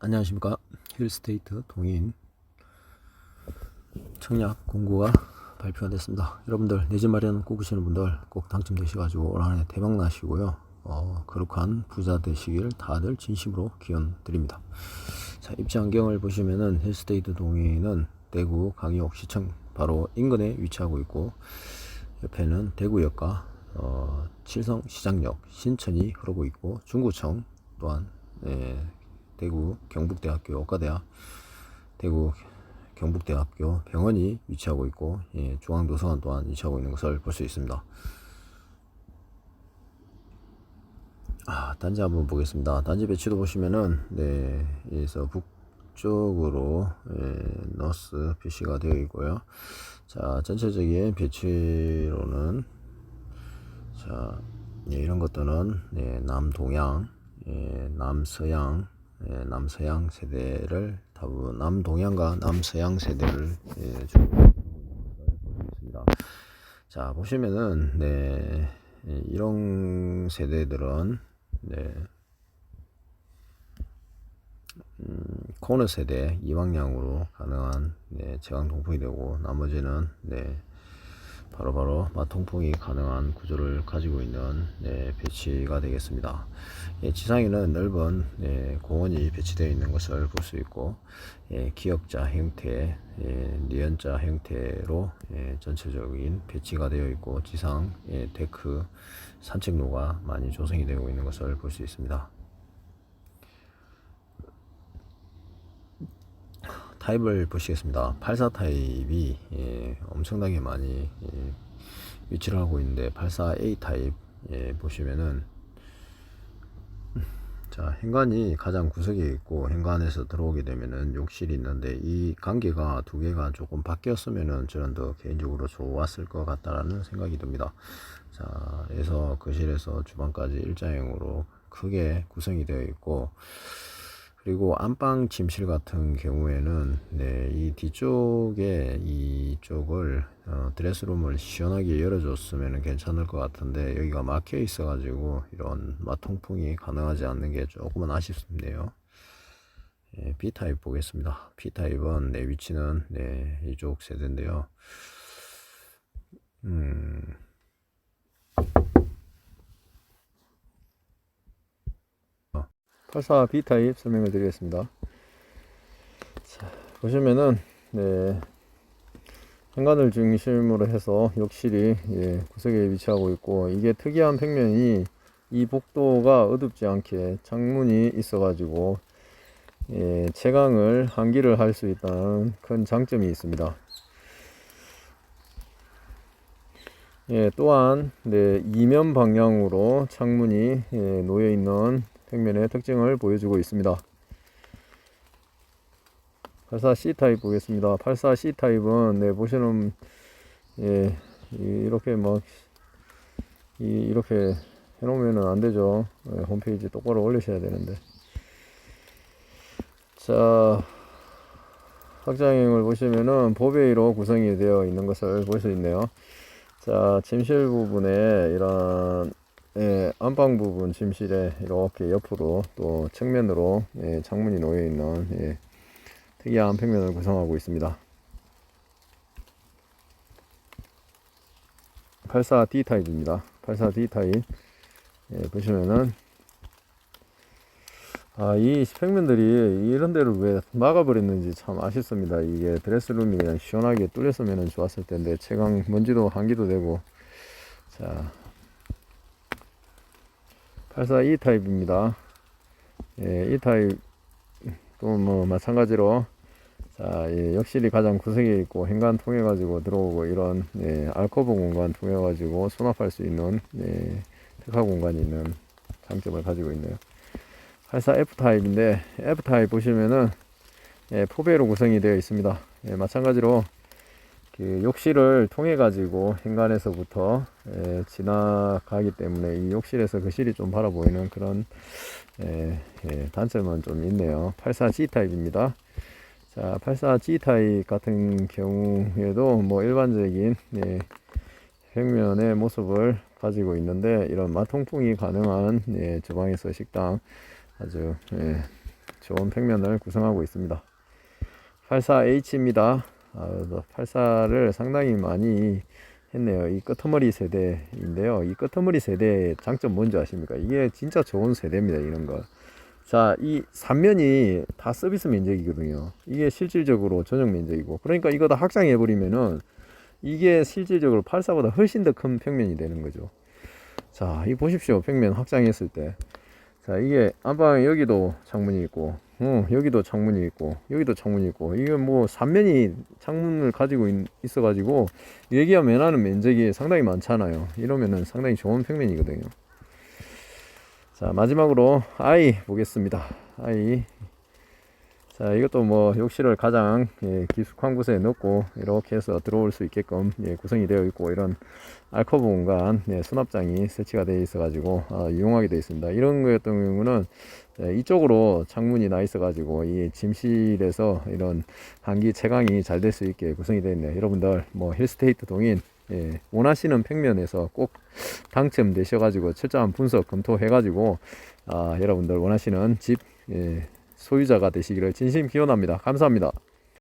안녕하십니까. 힐스테이트 동인 청약 공고가 발표가 됐습니다. 여러분들 내 집 마련 꿈꾸시는 분들 꼭 당첨되셔가지고 올 한해 대박 나시고요. 어, 거룩한 부자 되시길 다들 진심으로 기원 드립니다. 자 입지 환경을 보시면은 힐스테이트 동인은 대구 강의옥 시청 바로 인근에 위치하고 있고 옆에는 대구역과 어, 칠성 시장역 신천이 흐르고 있고 중구청 또한 예, 대구 경북대학교 의과대학 대구 경북대학교 병원이 위치하고 있고 예, 중앙도서관 또한 위치하고 있는 것을 볼 수 있습니다. 아, 단지 한번 보겠습니다. 단지 배치도 보시면은 네, 여기서 북쪽으로 예, 너스 표시가 되어 있고요. 자, 전체적인 배치로는 자, 예, 이런 것들은 예, 남동양, 예, 남서양, 예, 남서양 세대를 다부 남동양과 남서양 세대를 예, 있습니다. 자 보시면은 네 예, 이런 세대들은 네 음, 코너 세대 이방향으로 가능한 네, 제강 통풍이 되고 나머지는 네 바로바로 마통풍이 가능한 구조를 가지고 있는 네, 배치가 되겠습니다. 예, 지상에는 넓은 예, 공원이 배치되어 있는 것을 볼 수 있고 예, 기역자 형태, 예, 니은자 형태로 예, 전체적인 배치가 되어 있고 지상 예, 데크 산책로가 많이 조성이 되고 있는 것을 볼 수 있습니다. 타입을 보시겠습니다. 84 타입이 예, 엄청나게 많이 예, 위치를 하고 있는데 84A 타입 예, 보시면은 자 현관이 가장 구석에 있고 현관에서 들어오게 되면은 욕실이 있는데 이 관계가 두 개가 조금 바뀌었으면은 저는 더 개인적으로 좋았을 것 같다라는 생각이 듭니다. 자 그래서 거실에서 주방까지 일자형으로 크게 구성이 되어 있고 그리고 안방 침실 같은 경우에는 네, 이 뒤쪽에 이쪽을 어, 드레스룸을 시원하게 열어줬으면 괜찮을 것 같은데 여기가 막혀 있어 가지고 이런 마통풍이 가능하지 않는 게 조금은 아쉽네요. 예, B타입 보겠습니다. B타입은 내 위치는 네, 이쪽 세대인데요. 음, 84 B타입 설명을 드리겠습니다. 자, 보시면은, 네, 현관을 중심으로 해서 욕실이 예, 구석에 위치하고 있고, 이게 특이한 평면이 이 복도가 어둡지 않게 창문이 있어 가지고, 예, 채광을 환기를 할 수 있다는 큰 장점이 있습니다. 예, 또한, 네, 이면 방향으로 창문이 예, 놓여 있는 평면의 특징을 보여주고 있습니다. 84C 타입 보겠습니다. 84C 타입은 네 보시는 예 이렇게 막 이, 이렇게 해놓으면은 안 되죠. 예, 홈페이지 똑바로 올리셔야 되는데. 자 확장형을 보시면은 보베이로 구성이 되어 있는 것을 볼 수 있네요. 자 침실 부분에 이런 예, 안방 부분 침실에 이렇게 옆으로 또 측면으로 예, 창문이 놓여 있는 예, 특이한 평면을 구성하고 있습니다. 84D 타입입니다. 84D 타입 예, 보시면은 아, 이 평면들이 이런 데를 왜 막아버렸는지 참 아쉽습니다. 이게 드레스룸이 그냥 시원하게 뚫렸으면 좋았을 텐데 채광 먼지도 환기도 되고 자 84 E 타입입니다. 예, E 타입 또뭐 마찬가지로 자, 예, 역실이 가장 구석에 있고 현관 통해 가지고 들어오고 이런 예, 알코브 공간 통해 가지고 수납할 수 있는 예, 특화 공간이 있는 장점을 가지고 있네요. 84 F 타입인데 F 타입 보시면은 예, 포배로 구성이 되어 있습니다. 예, 마찬가지로 그 욕실을 통해 가지고 현관에서부터 예, 지나가기 때문에 이 욕실에서 거실이 좀 바라 보이는 그런 예, 예, 단점은 좀 있네요. 84G 타입입니다. 자, 84G 타입 같은 경우에도 뭐 일반적인 예, 평면의 모습을 가지고 있는데 이런 마통풍이 가능한 예, 주방에서 식당 아주 예, 좋은 평면을 구성하고 있습니다. 84H입니다. 아, 84를 상당히 많이 했네요. 이 끄트머리 세대인데요. 이 끄트머리 세대의 장점 뭔지 아십니까? 이게 진짜 좋은 세대입니다. 이런 거. 자, 이 삼면이 다 서비스 면적이거든요. 이게 실질적으로 전용 면적이고. 그러니까 이거 다 확장해버리면은 이게 실질적으로 84보다 훨씬 더 큰 평면이 되는 거죠. 자, 이 보십시오. 평면 확장했을 때. 자, 이게 안방 여기도 창문이 있고, 어, 여기도 창문이 있고, 여기도 창문이 있고, 이게 뭐 삼면이 창문을 가지고 있, 있어가지고 여기가 면하는 면적이 상당히 많잖아요. 이러면은 상당히 좋은 평면이거든요. 자, 마지막으로 아이 보겠습니다. 아이. 자, 이것도 뭐 욕실을 가장 예, 깊숙한 곳에 넣고 이렇게 해서 들어올 수 있게끔 예, 구성이 되어 있고 이런 알코브 공간 예, 수납장이 설치가 되어 있어 가지고 아, 이용하게 되어 있습니다. 이런 거 같은 경우는 예, 이쪽으로 창문이 나 있어 가지고 이 짐실에서 이런 한기 채광이 잘 될 수 있게 구성이 되어 있네요. 여러분들 뭐 힐스테이트 동인 예, 원하시는 평면에서 꼭 당첨되셔 가지고 철저한 분석 검토해 가지고 아, 여러분들 원하시는 집 예, 소유자가 되시기를 진심 기원합니다. 감사합니다.